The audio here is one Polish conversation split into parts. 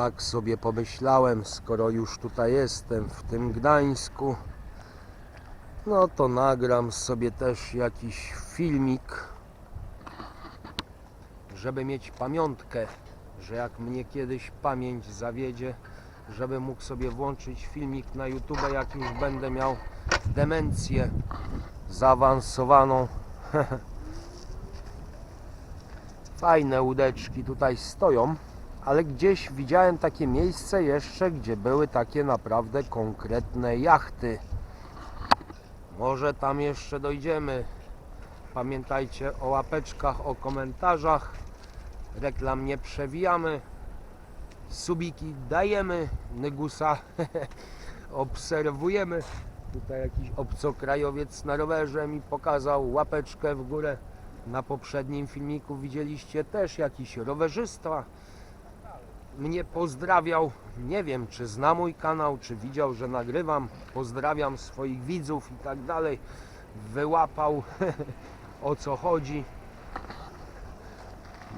tak sobie pomyślałem, skoro już tutaj jestem w tym Gdańsku, no to nagram sobie też jakiś filmik, żeby mieć pamiątkę, że jak mnie kiedyś pamięć zawiedzie, żeby mógł sobie włączyć filmik na YouTube, jak już będę miał demencję zaawansowaną. Fajne łódeczki tutaj stoją, ale gdzieś widziałem takie miejsce jeszcze, gdzie były takie naprawdę konkretne jachty. Może tam jeszcze dojdziemy. Pamiętajcie o łapeczkach, o komentarzach. Reklam nie przewijamy. Subiki dajemy. Nygusa obserwujemy. Tutaj jakiś obcokrajowiec na rowerze mi pokazał łapeczkę w górę. Na poprzednim filmiku widzieliście też jakiś rowerzysta. Mnie pozdrawiał. Nie wiem, czy zna mój kanał, czy widział, że nagrywam. Pozdrawiam swoich widzów i tak dalej. Wyłapał o co chodzi.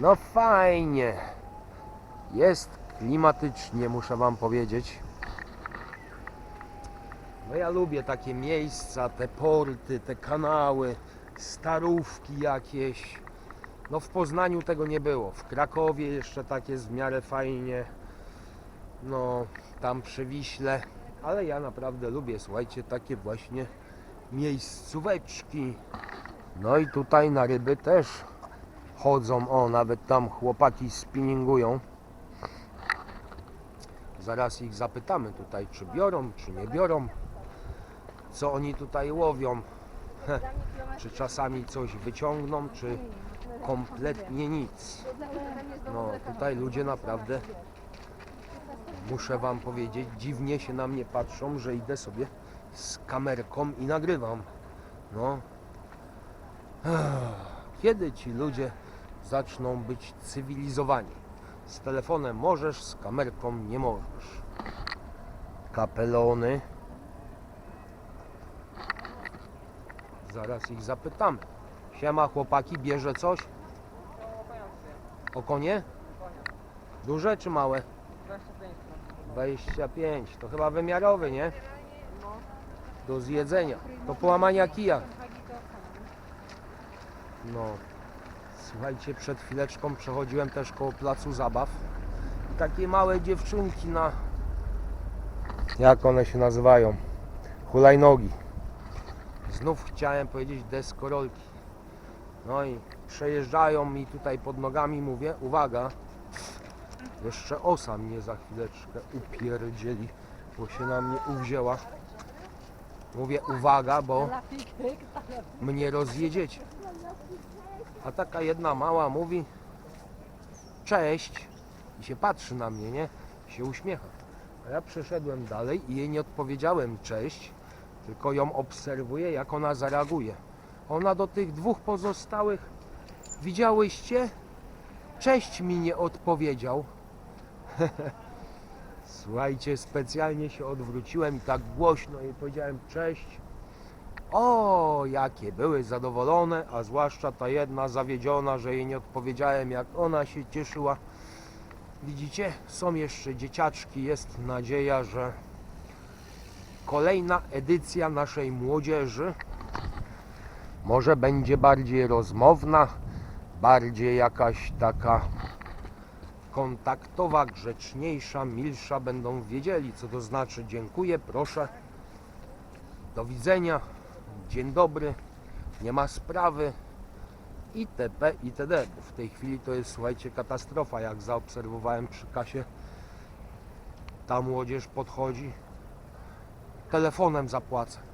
No fajnie. Jest klimatycznie, muszę Wam powiedzieć. No ja lubię takie miejsca, te porty, te kanały, starówki jakieś. No w Poznaniu tego nie było. W Krakowie jeszcze tak jest w miarę fajnie. No tam przy Wiśle. Ale ja naprawdę lubię, słuchajcie, takie właśnie miejscóweczki. No i tutaj na ryby też chodzą. O, nawet tam chłopaki spinningują. Zaraz ich zapytamy tutaj, czy biorą, czy nie biorą. Co oni tutaj łowią. Czy czasami coś wyciągną, czy kompletnie nic. No tutaj ludzie naprawdę, muszę wam powiedzieć, dziwnie się na mnie patrzą, że idę sobie z kamerką i nagrywam. No. Kiedy ci ludzie zaczną być cywilizowani? Z telefonem możesz, z kamerką nie możesz. Kapelony. Zaraz ich zapytamy. Siema chłopaki, bierze coś? O konie? Duże czy małe? 25. To chyba wymiarowy, nie? Do zjedzenia. Do połamania kija. No. Słuchajcie, przed chwileczką przechodziłem też koło placu zabaw. I takie małe dziewczynki na... Jak one się nazywają? Hulajnogi. Znów chciałem powiedzieć deskorolki. No i przejeżdżają mi tutaj pod nogami, mówię, uwaga, jeszcze osa mnie za chwileczkę upierdzieli, bo się na mnie uwzięła. Mówię, uwaga, bo mnie rozjedziecie. A taka jedna mała mówi, cześć, i się patrzy na mnie, nie? I się uśmiecha. A ja przeszedłem dalej i jej nie odpowiedziałem cześć, tylko ją obserwuję, jak ona zareaguje. Ona do tych dwóch pozostałych, widziałyście? Cześć mi nie odpowiedział. Słuchajcie, specjalnie się odwróciłem i tak głośno jej powiedziałem cześć. O, jakie były zadowolone, a zwłaszcza ta jedna zawiedziona, że jej nie odpowiedziałem, jak ona się cieszyła. Widzicie, są jeszcze dzieciaczki, jest nadzieja, że kolejna edycja naszej młodzieży może będzie bardziej rozmowna, bardziej jakaś taka kontaktowa, grzeczniejsza, milsza, będą wiedzieli, co to znaczy dziękuję, proszę, do widzenia, dzień dobry, nie ma sprawy, itp. itd. Bo w tej chwili to jest, słuchajcie, katastrofa, jak zaobserwowałem przy kasie, ta młodzież podchodzi, telefonem zapłacę.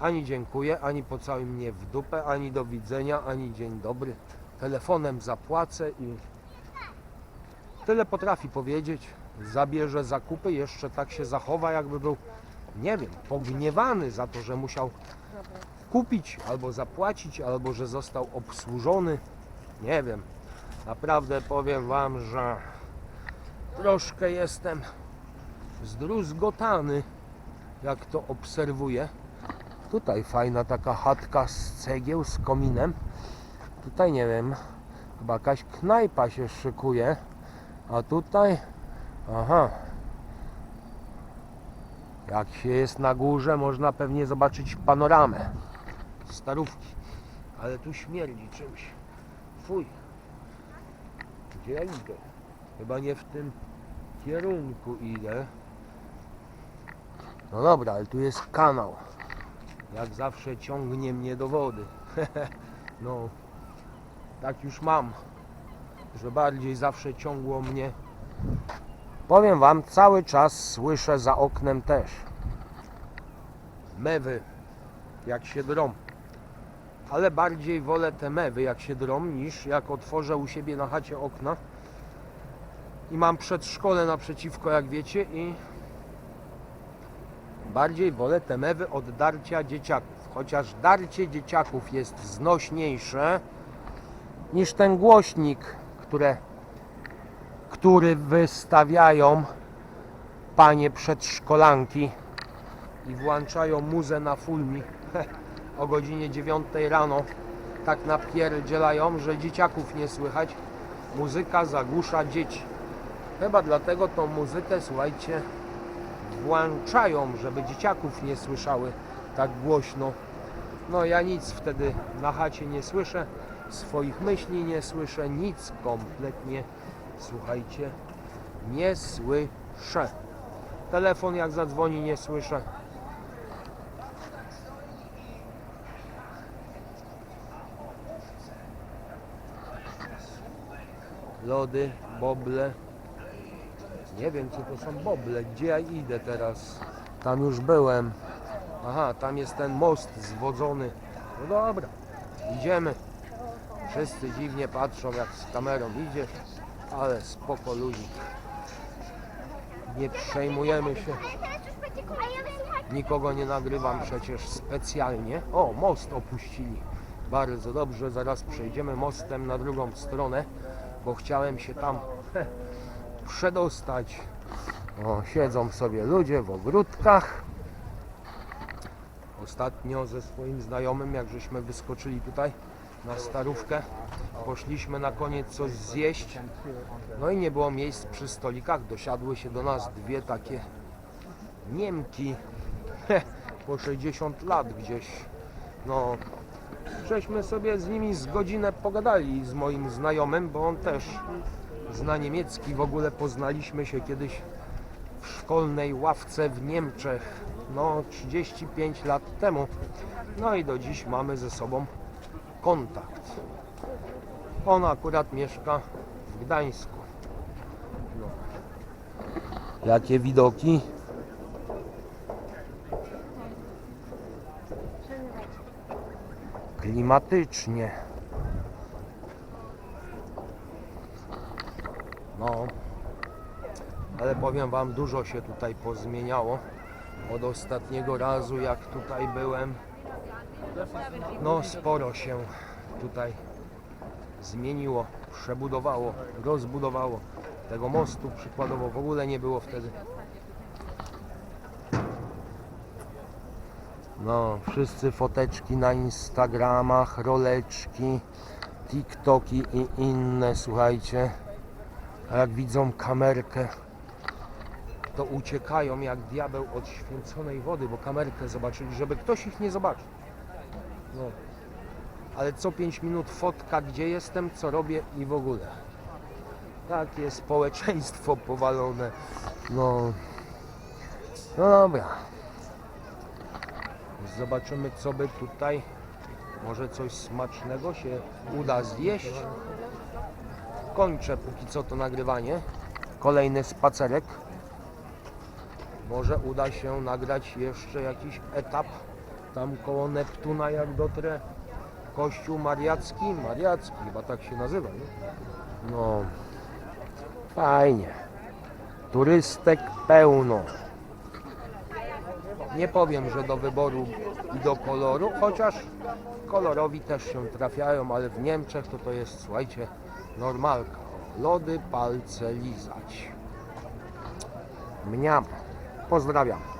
Ani dziękuję, ani pocałuj mnie w dupę, ani do widzenia, ani dzień dobry. Telefonem zapłacę i tyle potrafi powiedzieć. Zabierze zakupy, jeszcze tak się zachowa, jakby był, nie wiem, pogniewany za to, że musiał kupić albo zapłacić, albo że został obsłużony. Nie wiem. Naprawdę powiem Wam, że troszkę jestem zdruzgotany, jak to obserwuję. Tutaj fajna taka chatka z cegieł, z kominem. Tutaj nie wiem, Chyba jakaś knajpa się szykuje. A tutaj... Aha. Jak się jest na górze, można pewnie zobaczyć panoramę. Starówki. Ale tu śmierdzi czymś. Fuj. Gdzie ja idę? Chyba nie w tym kierunku idę. No dobra, ale tu jest kanał. Jak zawsze ciągnie mnie do wody. no, tak już mam, że bardziej zawsze ciągło mnie. Powiem Wam, cały czas słyszę za oknem też mewy, jak się drą. Ale bardziej wolę te mewy, jak się drą, niż jak otworzę u siebie na chacie okna. I mam przedszkole naprzeciwko, jak wiecie, i bardziej wolę te mewy od darcia dzieciaków. Chociaż darcie dzieciaków jest znośniejsze niż ten głośnik, które, który wystawiają panie przedszkolanki i włączają muzę na fulmi o godzinie 9 rano. Tak napierdzielają, że dzieciaków nie słychać. Muzyka zagłusza dzieci. Chyba dlatego tą muzykę, słuchajcie, włączają, żeby dzieciaków nie słyszały tak głośno. No ja nic wtedy na chacie nie słyszę, swoich myśli nie słyszę, nic kompletnie, słuchajcie, nie słyszę. Telefon jak zadzwoni nie słyszę. Lody, boble. Nie wiem, co to są boble. Gdzie ja idę teraz? Tam już byłem. Aha, tam jest ten most zwodzony. No dobra, idziemy. Wszyscy dziwnie patrzą, jak z kamerą idziesz, ale spoko ludzi. Nie przejmujemy się. Nikogo nie nagrywam przecież specjalnie. O, most opuścili. Bardzo dobrze, zaraz przejdziemy mostem na drugą stronę, bo chciałem się tam przedostać. O, siedzą sobie ludzie w ogródkach. Ostatnio ze swoim znajomym, jak żeśmy wyskoczyli tutaj na starówkę, poszliśmy na koniec coś zjeść. No i nie było miejsc przy stolikach. Dosiadły się do nas dwie takie Niemki po 60 lat gdzieś. No, żeśmy sobie z nimi z godzinę pogadali z moim znajomym, bo on też zna niemiecki. W ogóle poznaliśmy się kiedyś w szkolnej ławce w Niemczech. No, 35 lat temu. No i do dziś mamy ze sobą kontakt. On akurat mieszka w Gdańsku. No. Jakie widoki? Klimatycznie. No, ale powiem Wam, dużo się tutaj pozmieniało od ostatniego razu, jak tutaj byłem. No, sporo się tutaj zmieniło, przebudowało, rozbudowało. Tego mostu przykładowo w ogóle nie było wtedy. No, wszyscy foteczki na Instagramach, roleczki, TikToki i inne, słuchajcie. A jak widzą kamerkę, to uciekają jak diabeł od święconej wody, bo kamerkę zobaczyli, żeby ktoś ich nie zobaczył. No. Ale co 5 minut fotka, gdzie jestem, co robię i w ogóle. Takie społeczeństwo powalone. No. No dobra. Zobaczymy, co by tutaj. Może coś smacznego się uda zjeść. Kończę póki co to nagrywanie. Kolejny spacerek. Może uda się nagrać jeszcze jakiś etap tam koło Neptuna, jak dotrę. Kościół Mariacki, Mariacki, chyba tak się nazywa, nie? No, fajnie. Turystek pełno. Nie powiem, że do wyboru i do koloru, chociaż kolorowi też się trafiają, ale w Niemczech to to jest, słuchajcie, normalka. Lody, palce lizać. Mniam. Pozdrawiam.